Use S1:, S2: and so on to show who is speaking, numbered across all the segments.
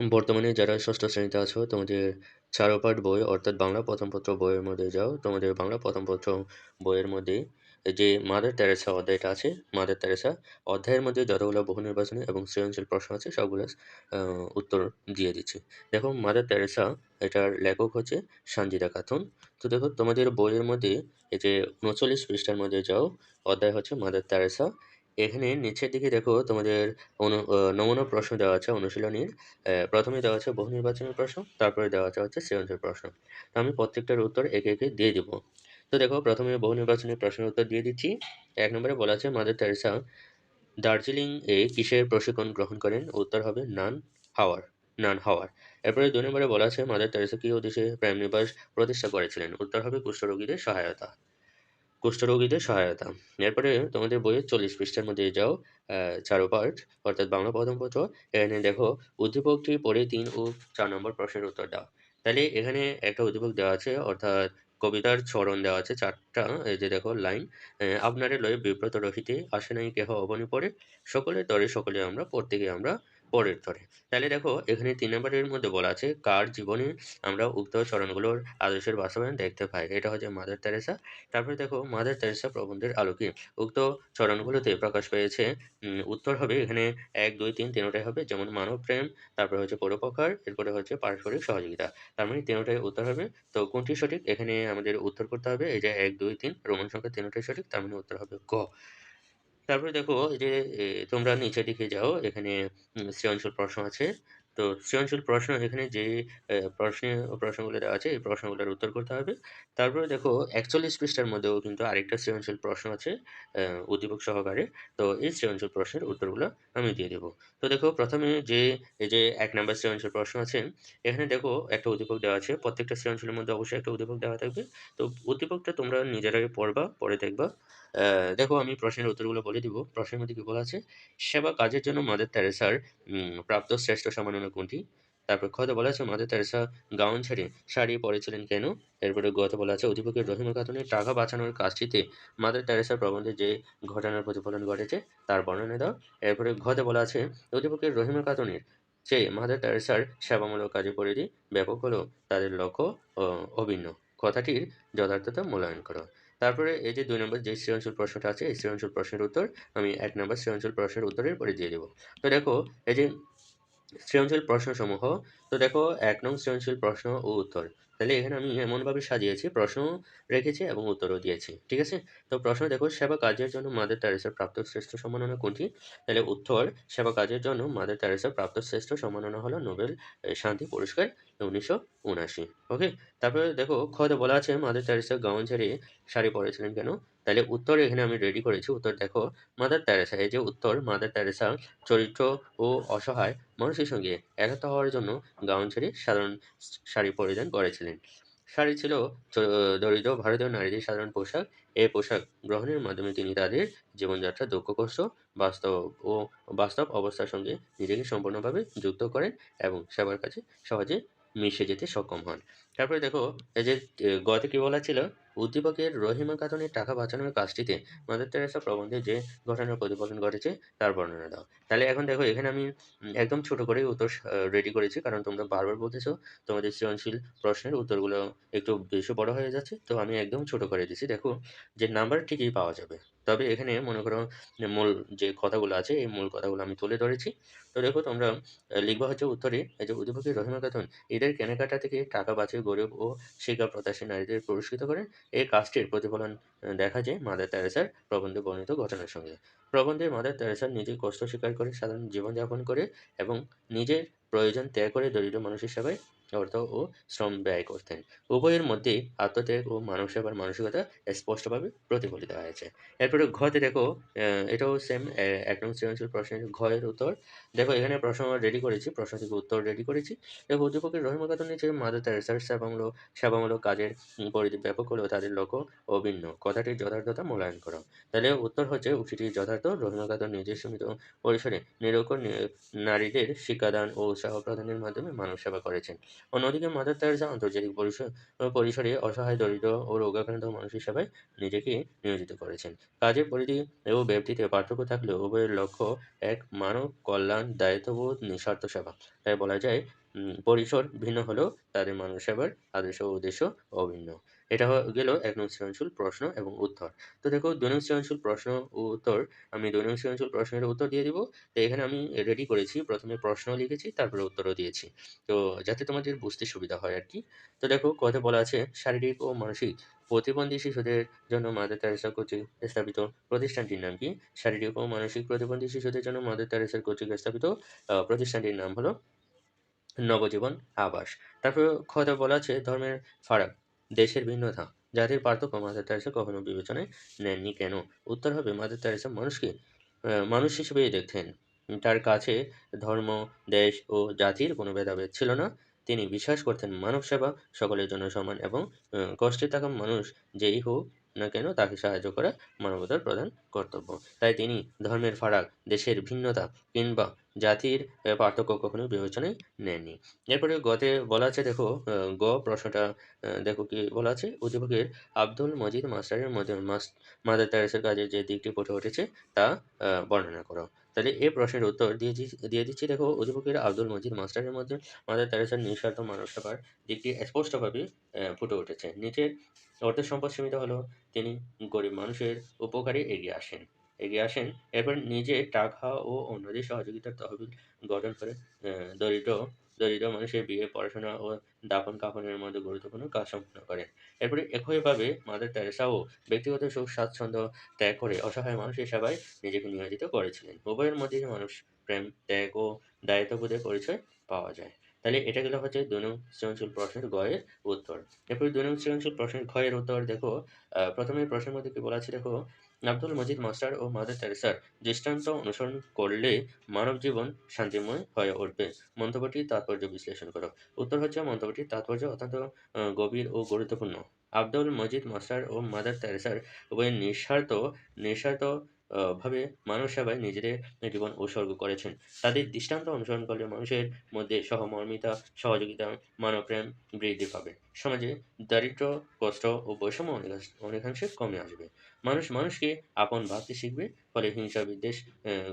S1: বর্তমানে যারা ষষ্ঠ শ্রেণীতে আছো, তোমাদের চারুপাঠ বই অর্থাৎ বাংলা প্রথম পত্র বইয়ের মধ্যে যাও। তোমাদের বাংলা প্রথম পত্র বইয়ের মধ্যে যে মাদার তেরেসা অধ্যায়টা আছে, মাদার তেরেসা অধ্যায়ের মধ্যে যতগুলো বহু নির্বাচনী এবং সৃজনশীল প্রশ্ন আছে সবগুলো উত্তর দিয়ে দিচ্ছি। দেখো, মাদার তেরেসা এটার লেখক হচ্ছে সঞ্জিদা খাতুন তো দেখো, তোমাদের বইয়ের মধ্যে এই যে উনচল্লিশ পৃষ্ঠার মধ্যে যাও, অধ্যায় হচ্ছে মাদার তেরেসা এখানে নিচের দিকে দেখো তোমাদের নমুনা প্রশ্ন দেওয়া আছে অনুশীলনীর। প্রথমে দেওয়া আছে বহু নির্বাচনী প্রশ্ন, তারপরে দেওয়া আছে হচ্ছে সৃজনশীল প্রশ্ন। তো আমি প্রত্যেকটার উত্তর একে একে দিয়ে দিব। তো দেখো প্রথমে বহু নির্বাচনী প্রশ্নের উত্তর দিয়ে দিচ্ছি। এক নম্বরে বলা আছে মাদার তেরেসা দার্জিলিং এ কিসের প্রশিক্ষণ গ্রহণ করেন? উত্তর হবে নান হাওয়ার নান হাওয়ার। এরপরে দুই নম্বরে বলা আছে মাদার তেরেসা কি উদ্দেশ্যে প্রেম নিবাস প্রতিষ্ঠা করেছিলেন? উত্তর হবে কুষ্ঠরোগীদের সহায়তা। কুষ্ঠরোগীদের সহায়তা। এরপরে তোমাদের বইয়ের চল্লিশ পৃষ্ঠার মধ্যে যাও চারো পার্ট অর্থাৎ বাংলা প্রথম পত্র। এখানে দেখো, উদ্দীপকটি পড়ে তিন ও চার নম্বর প্রশ্নের উত্তর দাও। তাহলে এখানে একটা উদ্দীপক দেওয়া আছে, অর্থাৎ কবিতার চরণ দেওয়া আছে চারটা, এই যে দেখো লাইন। আপনারে লয়ে বিব্রত রহিতে আসে নাই কেহ অবনি পড়ে সকলে তরে সকলে আমরা, প্রত্যেকে আমরা পরের তরে তাহলে দেখো, এখানে তিন নম্বরের মধ্যে বলা আছে, কার জীবনে আমরা উক্ত চরণগুলোর আদর্শের বাস্তবায়ন দেখতে পাই? এটা হচ্ছে মাদার তেরেসা তারপরে দেখো, মাদার তেরেসা প্রবন্ধের আলোকে উক্ত চরণগুলোতে প্রকাশ পেয়েছে উত্তর হবে এখানে এক, দুই, তিন তিনটাই হবে, যেমন মানব প্রেম, তারপরে হচ্ছে পরোপকার, এরপরে হচ্ছে পারস্পরিক সহযোগিতা। তার মানে তিনটাই উত্তর হবে। তো কোনটি সঠিক? এখানে আমাদের উত্তর করতে হবে, এই যে এক, দুই, তিন, রোমান সংখ্যা তিনটাই সঠিক, তার মানে উত্তর হবে ক তারপরে দেখো যে তোমরা নিচের দিকে যাও এখানে সৃজনশীল প্রশ্ন আছে। তো সৃজনশীল প্রশ্ন এখানে যে প্রশ্ন, প্রশ্নগুলো দেওয়া আছে, এই প্রশ্নগুলোর উত্তর করতে হবে। তারপরে দেখো, একচল্লিশ পৃষ্ঠার মধ্যেও কিন্তু আরেকটা সৃজনশীল প্রশ্ন আছে উদ্দীপক সহকারে। তো এই সৃজনশীল প্রশ্নের উত্তরগুলো আমি দিয়ে দেবো। তো দেখো, প্রথমে যে, এই যে এক নম্বর সৃজনশীল প্রশ্ন আছে, এখানে দেখো, একটা উদ্দীপক দেওয়া আছে, প্রত্যেকটা সৃজনশীলের মধ্যে অবশ্যই একটা উদ্দীপক দেওয়া থাকবে। তো উদ্দীপকটা তোমরা নিজেরাই পড়বা, পড়ে দেখবা। দেখো, আমি প্রশ্নের উত্তরগুলো বলে দিব। প্রশ্নের মধ্যে কি বলা আছে? সেবা কাজের জন্য মাদার তেরেসার প্রাপ্ত শ্রেষ্ঠ সম্মাননা কোনটি? তারপর খতে বলা আছে মাদার তেরেসা গাউন ছেড়ে শাড়ি পরেছিলেন কেন? এরপরে গত বলা আছে অধিপকের রহিমা খাতুনের টাকা বাঁচানোর কাজটিতে মাদার তেরেসার প্রবন্ধে যে ঘটনার প্রতিফলন ঘটেছে, তার বর্ণনা দাও। এরপরে ঘতে বলা আছে অধিপকের রহিমা খাতুনের যে মাদার তেরেসার সেবামূলক কাজে পরিধি ব্যাপক হলেও তাদের লক্ষ্য অভিন্ন। কথাটির যথার্থতা মূল্যায়ন করো। তারপরে এই যে দুই নম্বর যে সৃজনশীল প্রশ্নটা আছে, এই সৃজনশীল প্রশ্নের উত্তর আমি এক নম্বর সৃজনশীল প্রশ্নের উত্তরের পরে দিয়ে দেবো। তো দেখো, এই যে সৃজনশীল প্রশ্নসমূহ তো দেখো, এক নং সৃজনশীল প্রশ্ন ও উত্তর। তাহলে এখানে আমি এমনভাবে সাজিয়েছি, প্রশ্ন রেখেছি এবং উত্তরও দিয়েছি, ঠিক আছে? তো প্রশ্ন দেখো, সেবা কাজের জন্য মাদার তেরেসার প্রাপ্ত শ্রেষ্ঠ সম্মাননা কোনটি? তাহলে উত্তর, সেবা কাজের জন্য মাদার তেরেসার প্রাপ্ত শ্রেষ্ঠ সম্মাননা হলো নোবেল শান্তি পুরস্কার উনিশশো উনাশি ওকে? তারপরে দেখো খতে বলা আছে, মাদার তেরেসা গাউন ছেড়ে শাড়ি পরেছিলেন কেন? তাহলে উত্তর এখানে আমি রেডি করেছি, উত্তর দেখো, মাদার তেরেসা এই যে উত্তর, মাদার তেরেসা চরিত্র ও অসহায় মানুষের সঙ্গে একাত্ম হওয়ার জন্য গাউন ছেড়ে সাধারণ শাড়ি পরিধান করেছিলেন। শাড়ি ছিল দরিদ্র ভারতীয় নারীদের সাধারণ পোশাক। এই পোশাক গ্রহণের মাধ্যমে তিনি তাদের জীবনযাত্রা দক্ষ কষ্ট বাস্তব ও বাস্তব অবস্থার সঙ্গে নিজেকে সম্পূর্ণভাবে যুক্ত করেন এবং সবার কাছে সহজে মিশে যেতে সক্ষম হন। তারপরে দেখো, এই যে গতে কি বলা ছিল? উদ্দীপকের রহিমা খাতুনের টাকা বাঁচানোর কাজটিতে মাদার তেরেসা প্রবন্ধে যে ঘটনার প্রতিফলন ঘটেছে, তার বর্ণনা দাও। তাহলে এখন দেখো, এখানে আমি একদম ছোট করে উত্তর রেডি করেছি, কারণ তোমরা বারবার বলতেছো, তোমাদের সৃজনশীল প্রশ্নের উত্তরগুলো একটু বেশি বড় হয়ে যাচ্ছে, তো আমি একদম ছোট করে দিয়েছি। দেখো, যে নাম্বার ঠিকই পাওয়া যাবে। তবে এখানে মনে করো মূল যে কথাগুলো আছে, এই মূল কথাগুলো আমি তুলে ধরেছি। তো দেখো তোমরা লিখবা হচ্ছে উত্তরে, এই যে উদ্দীপকের রহিমা খাতুন এদের কেনাকাটা থেকে টাকা বাঁচিয়ে গরিব ও শিক্ষা প্রত্যাশী নারীদের পুরস্কৃত করেন এই কাজটির প্রতিফলন দেখা যায় মাদার তেরেসার প্রবন্ধে বর্ণিত ঘটনার সঙ্গে। প্রবন্ধে মাদার তেরেসা নিজে কষ্ট স্বীকার করে, সাধারণ জীবনযাপন করে এবং নিজের প্রয়োজন ত্যাগ করে দরিদ্র মানুষের সেবায় অর্থ ও শ্রম ব্যয় করতেন উভয়ের মধ্যে আত্মত্যাগ ও মানব সেবার মানসিকতা স্পষ্টভাবে প্রতিফলিত হয়েছে। এরপরে ঘতে দেখো এটাও সেম এক নং সৃজনশীল প্রশ্নের ঘয়ের উত্তর। দেখো, এখানে প্রশ্ন রেডি করেছি প্রশ্ন থেকে উত্তর রেডি করেছি। দেখো, উদ্দীপকের রহিমা খাতুন নিচে মাদার তেরেসার সেবামূলক সেবামূলক কাজের পরিধি ব্যাপক হলেও তাদের লক্ষ্য অভিন্ন। কথাটির যথার্থতা মূল্যায়ন করো। তাহলে উত্তর হচ্ছে, উক্তিটি যথার্থ। রহিমা খাতুন নিজের সীমিত পরিসরে নিরক্ষর নারীদের শিক্ষাদান ও উৎসাহ প্রদানের মাধ্যমে মানব সেবা করেছেন। অন্যদিকে মাদার তেরেসা আন্তর্জাতিক পরিসর অসহায়, দরিদ্র ও রোগাক্রান্ত মানুষ হিসাবে নিজেকে নিয়োজিত করেছেন। কাজের পরিধি এবং ব্যক্তিতে পার্থক্য থাকলেও উভয়ের লক্ষ্য এক মানব কল্যাণ, দায়িত্ববোধ, নিঃস্বার্থ সেবা। তাই বলা যায় পরিসর ভিন্ন হলেও তাদের মানব সেবার আদর্শ ও উদ্দেশ্য অভিন্ন। এটা গেল এক নং সৃজনশীল প্রশ্ন এবং উত্তর। তো দেখো দুই নং সৃজনশীল প্রশ্ন ও উত্তর, আমি দুই নং সৃজনশীল প্রশ্নের উত্তর দিয়ে দিব। তো এখানে আমি রেডি করেছি, প্রথমে প্রশ্ন লিখেছি, তারপরে উত্তরও দিয়েছি। তো যাতে তোমাদের বুঝতে সুবিধা হয় আর কি তো দেখো, কথা বলা আছে, শারীরিক ও মানসিক প্রতিবন্ধী শিশুদের জন্য মাদার তেরেসা কর্তৃক স্থাপিত প্রতিষ্ঠানটির নাম কি? শারীরিক ও মানসিক প্রতিবন্ধী শিশুদের জন্য মাদার তেরেসার কর্তৃক স্থাপিত প্রতিষ্ঠানটির নাম হলো নবজীবন আবাস। তারপর কথা বলা আছে ধর্মের ফারাক। দেশের ভিন্নতা। জাতির পার্থক্য মাদার তেরেসা কখনো বিবেচনায় নেননি কেন? উত্তর হবে, মাদার তেরেসা মানুষকে মানুষ হিসেবেই দেখতেন। তার কাছে ধর্ম, দেশ ও জাতির কোনো ভেদাভেদ ছিল না। তিনি বিশ্বাস করতেন মানব সেবা সকলের জন্য সমান এবং কষ্টে থাকা মানুষ যেই হোক না কেন, তাকে সাহায্য করা মানবতার প্রধান কর্তব্য। তাই তিনি ধর্মের ফারাক, দেশের ভিন্নতা কিংবা জাতির পার্থক্য কখনো বিবেচনায় নেননি। এরপরে গতে বলা আছে, দেখো গ প্রশ্নটা দেখো কি বলা আছে, উদ্দীপকের আব্দুল মজিদ মাস্টারের মধ্যে মাদার তেরেসার কাজে যে দিকটি ফুটে উঠেছে, তা বর্ণনা করো। তাহলে এই প্রশ্নের উত্তর দিয়ে দিয়ে দিচ্ছি। দেখো উদ্দীপকের আব্দুল মজিদ মাস্টারের মধ্যে মাদার তেরেসার নিঃস্বার্থ মানব সেবার দিকটি স্পষ্টভাবে ফুটে উঠেছে। নিচের অর্থ সম্পদ সীমিত হলো, তিনি গরিব মানুষের উপকারে এগিয়ে আসেন। এগিয়ে আসেন, এরপর নিজে টাকা ও অন্যদের সহযোগিতার তহবিল গঠন করে দরিদ্র দরিদ্র মানুষের বিয়ে, পড়াশোনা ও দাফন মধ্যে গুরুত্বপূর্ণ কাজ সম্পন্ন করে। এরপরে একইভাবে মাদার তেরেসাও ব্যক্তিগত সুখ, স্বাচ্ছন্দ্য ত্যাগ করে অসহায় মানুষের সেবায় নিজেকে নিয়োজিত করেছিলেন। উভয়ের মধ্যে মানুষ প্রেম, ত্যাগ ও দায়িত্ববোধের পরিচয় পাওয়া যায়। তাহলে এটা গেল হচ্ছে দুই নং সৃজনশীল প্রশ্নের গয়ের উত্তর। এরপর দুই নং সৃজনশীল প্রশ্নের ক্ষয়ের উত্তর দেখো প্রথমে প্রশ্নের মধ্যে কি বলা আছে দেখো, আব্দুল মজিদ মাস্টার ও মাদার তেরেসার দৃষ্টান্ত অনুসরণ করলে মানব জীবন শান্তিময় হয়ে উঠবে। মন্তব্যটির তাৎপর্য বিশ্লেষণ করো। উত্তর হচ্ছে মন্তব্যটির তাৎপর্য অত্যন্ত গভীর ও গুরুত্বপূর্ণ। আব্দুল মজিদ মাস্টার ও মাদার তেরেসার উভয় নিঃস্বার্থ নিঃস্বার্থ ভাবে মানুষ সেবায় নিজেদের জীবন উৎসর্গ করেছেন। তাদের দৃষ্টান্ত অনুসরণ করলে মানুষের মধ্যে সহমর্মিতা, সহযোগিতা, মানবপ্রেম বৃদ্ধি পাবে। সমাজে দারিদ্র কষ্ট ও বৈষম্য অনেকাংশে কমে আসবে। মানুষ মানুষকে আপন ভাবতে শিখবে, ফলে হিংসা বিদ্বেষ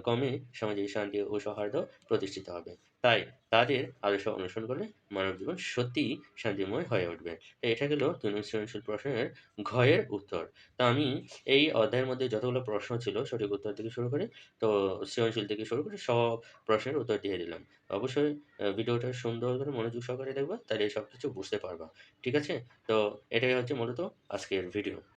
S1: কমে সমাজে শান্তি ও সৌহার্দ্য প্রতিষ্ঠিত হবে। তাই তাদের আদর্শ অনুসরণ করলে মানব জীবন সত্যিই শান্তিময় হয়ে উঠবে। এটা গেল তিন সৃজনশীল প্রশ্নের ঘয়ের উত্তর। তা আমি এই অধ্যায়ের মধ্যে যতগুলো প্রশ্ন ছিল সঠিক উত্তর থেকে শুরু করে, তো সৃজনশীল থেকে শুরু করে সব প্রশ্নের উত্তর দিয়ে দিলাম। অবশ্যই ভিডিওটা সুন্দর করে মনোযোগ সহকারে দেখবা, তাহলে সব কিছু বুঝতে পারবা। ঠিক আছে? তো এটাই হচ্ছে মূলত আজকের ভিডিও